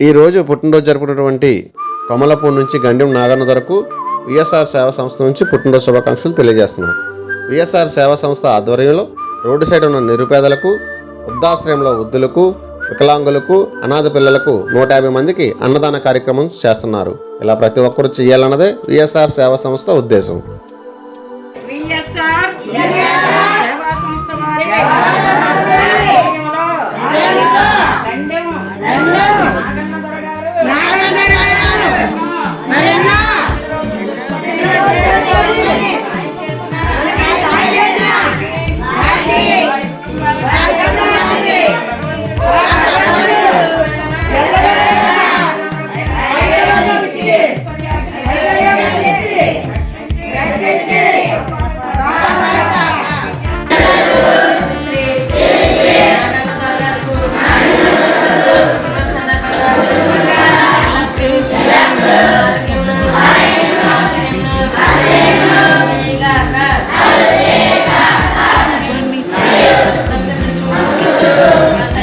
ఈ రోజు పుట్టినరోజు జరుపుకున్నటువంటి కమలపూర్ నుంచి గండెం నాగన్న వరకు విఎస్ఆర్ సేవా సంస్థ నుంచి పుట్టినరోజు శుభాకాంక్షలు తెలియజేస్తున్నాం. విఎస్ఆర్ సేవా సంస్థ ఆధ్వర్యంలో రోడ్డు సైడ్ ఉన్న నిరుపేదలకు వృద్ధాశ్రయంలో వృద్ధులకు వికలాంగులకు అనాథ పిల్లలకు నూట యాభై మందికి అన్నదాన కార్యక్రమం చేస్తున్నారు. ఇలా ప్రతి ఒక్కరూ చేయాలన్నదే విఎస్ఆర్ సేవా సంస్థ ఉద్దేశం.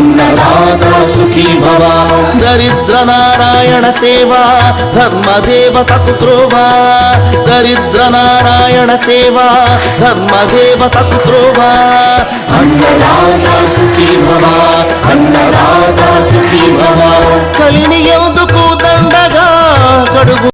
అన్నదాత సుఖీ భవ దరిద్ర నారాయణ సేవ ధర్మదేవతకు త్రోవ దరిద్ర నారాయణ సేవ ధర్మదేవతకు త్రోవ అన్నదాత